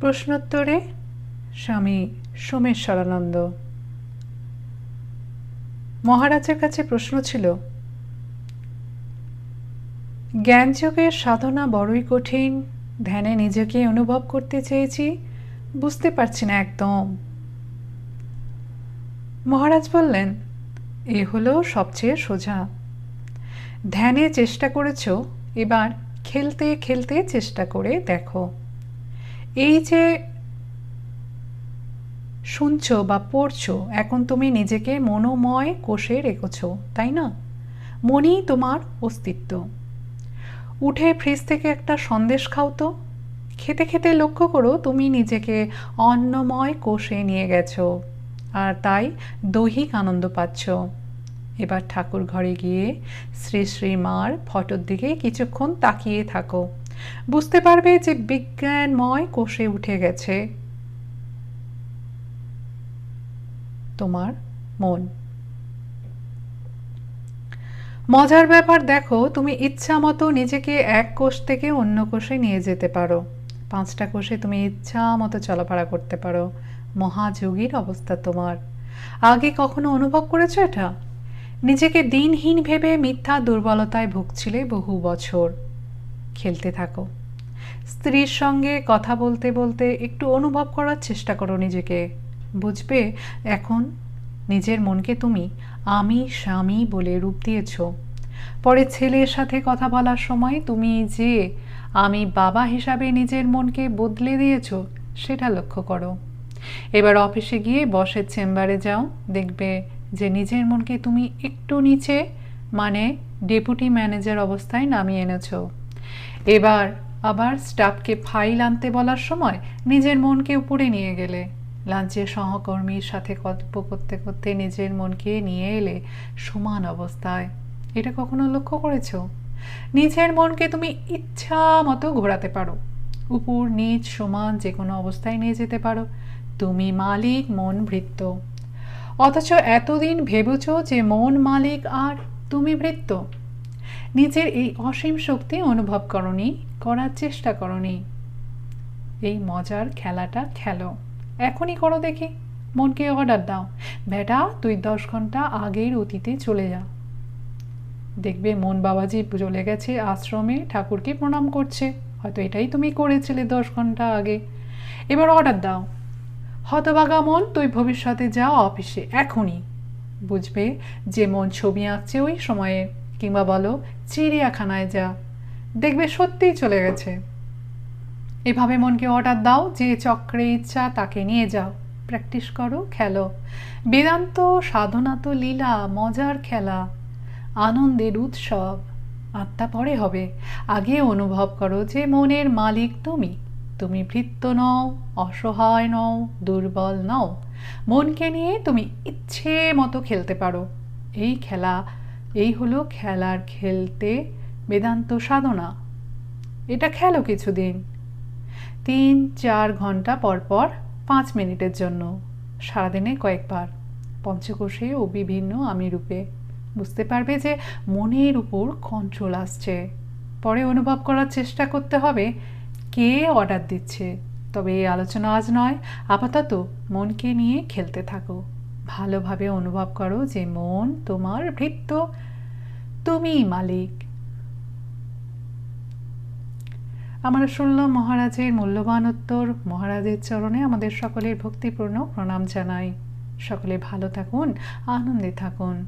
প্রশ্নোত্তরে স্বামী সোমেশ্বরানন্দ। মহারাজের কাছে প্রশ্ন ছিল জ্ঞানযোগের সাধনা বড়ই কঠিন, ধ্যানে নিজেকে অনুভব করতে চেয়েছি, বুঝতে পারছি না একদম। মহারাজ বললেন, এ হলো সবচেয়ে সোজা। ধ্যানে চেষ্টা করেছ, এবার খেলতে খেলতে চেষ্টা করে দেখো। এই যে শুনছো বা পড়ছো, এখন তুমি নিজেকে মনোময় কোষে রেখেছ, তাই না? মনই তোমার অস্তিত্ব। উঠে ফ্রিজ থেকে একটা সন্দেশ খাও তো। খেতে খেতে লক্ষ্য করো, তুমি নিজেকে অন্নময় কোষে নিয়ে গেছো, আর তাই দৈহিক আনন্দ পাচ্ছ। এবার ঠাকুর ঘরে গিয়ে শ্রী শ্রী মার ফটোর দিকে কিছুক্ষণ তাকিয়ে থাকো। বুঝতে পারবে যে বিজ্ঞানময় কোষে উঠে গেছে। তোমার মন। মজার ব্যাপার দেখো, তুমি ইচ্ছা মতো নিজেকে এক কোষ থেকে অন্য কোষে নিয়ে যেতে পারো। পাঁচটা কোষে তুমি ইচ্ছা মতো চলাফেরা করতে পারো। মহাযোগীর অবস্থা তোমার। আগে কখনো অনুভব করেছ এটা? নিজেকে দিনহীন ভেবে মিথ্যা দুর্বলতায় ভুগছিলে বহু বছর। খেলতে থাকো। স্ত্রীর সঙ্গে কথা বলতে বলতে একটু অনুভব করার চেষ্টা করো নিজেকে। বুঝবে? এখন নিজের মনকে তুমি আমি, স্বামী বলে রূপ দিয়েছ। পরে ছেলের সাথে কথা বলার সময় তুমি যে আমি বাবা হিসাবে নিজের মনকে বদলে দিয়েছ, সেটা লক্ষ্য করো। এবার অফিসে গিয়ে বসের চেম্বারে যাও, দেখবে যে নিজের মনকে তুমি একটু নিচে মানে ডেপুটি ম্যানেজার অবস্থায় নামিয়ে এনেছ। এবার আবার স্টাফকে ফাইল আনতে বলার সময় নিজের মনকে উপরে নিয়ে গেলে। লাঞ্চে সহকর্মীর সাথে গল্প করতে করতে নিজের মনকে নিয়ে এলে সমান অবস্থায়। এটা কখনো লক্ষ্য করেছ? নিজের মনকে তুমি ইচ্ছা মতো ঘোরাতে পারো। উপর, নিচ, সমান যে কোনো অবস্থায় নিয়ে যেতে পারো। তুমি মালিক, মন ভৃত্য। অথচ এতদিন ভেবেছ যে মন মালিক আর তুমি ভৃত্য। নিজের এই অসীম শক্তি অনুভব করনি, করার চেষ্টা করনি। এই মজার খেলাটা খেলো। এখনই করো দেখি, মনকে অর্ডার দাও। বেটা তুই দশ ঘণ্টা আগের অতীতে চলে যা। দেখবে মন বাবাজি চলে গেছে আশ্রমে, ঠাকুরকে প্রণাম করছে। হয়তো এটাই তুমি করেছিলে দশ ঘণ্টা আগে। এবার অর্ডার দাও। হতবাগা মন, তুই ভবিষ্যতে যাও অফিসে, এখনই। বুঝবে, যে মন ছবি আঁকছে ওই সময়ে। কিংবা বলো, চিড়িয়াখানায় যা। দেখবে সত্যিই চলে গেছে। এভাবে মনকে অর্ডার দাও যে চক্রে ইচ্ছা তাকে নিয়ে যাও। প্র্যাকটিস করো, খেলো। বেদান্ত, সাধনা তো লীলা, মজার খেলা। আনন্দের উৎসব। আত্মা পরে হবে। আগে অনুভব করো যে মনের মালিক তুমি। তুমি ভৃত্য নও, অসহায় নও, দুর্বল নও। মনকে নিয়ে তুমি ইচ্ছে মতো খেলতে পারো। এই খেলা এই হলো খেলার খেলতে বেদান্ত সাধনা। এটা খেলো কিছুদিন। তিন, চার ঘণ্টা পর পর পাঁচ মিনিটের জন্য, সারাদিনে কয়েকবার, পঞ্চকোষে ও বিভিন্ন আমি রূপে বুঝতে পারবে যে মনের উপর কন্ট্রোল আসছে। পরে অনুভব করার চেষ্টা করতে হবে, কে অর্ডার দিচ্ছে? তবে এই আলোচনা আজ নয়, আপাতত মনকে নিয়ে খেলতে থাকো। ভালোভাবে অনুভব করো যে মন তোমার ভৃত্য। তুমি মালিক। আমরা শুনলাম মহারাজের মূল্যবান উত্তর মহারাজের চরণে আমাদের সকলের ভক্তিপূর্ণ প্রণাম জানাই। সকলে ভালো থাকুন, আনন্দে থাকুন।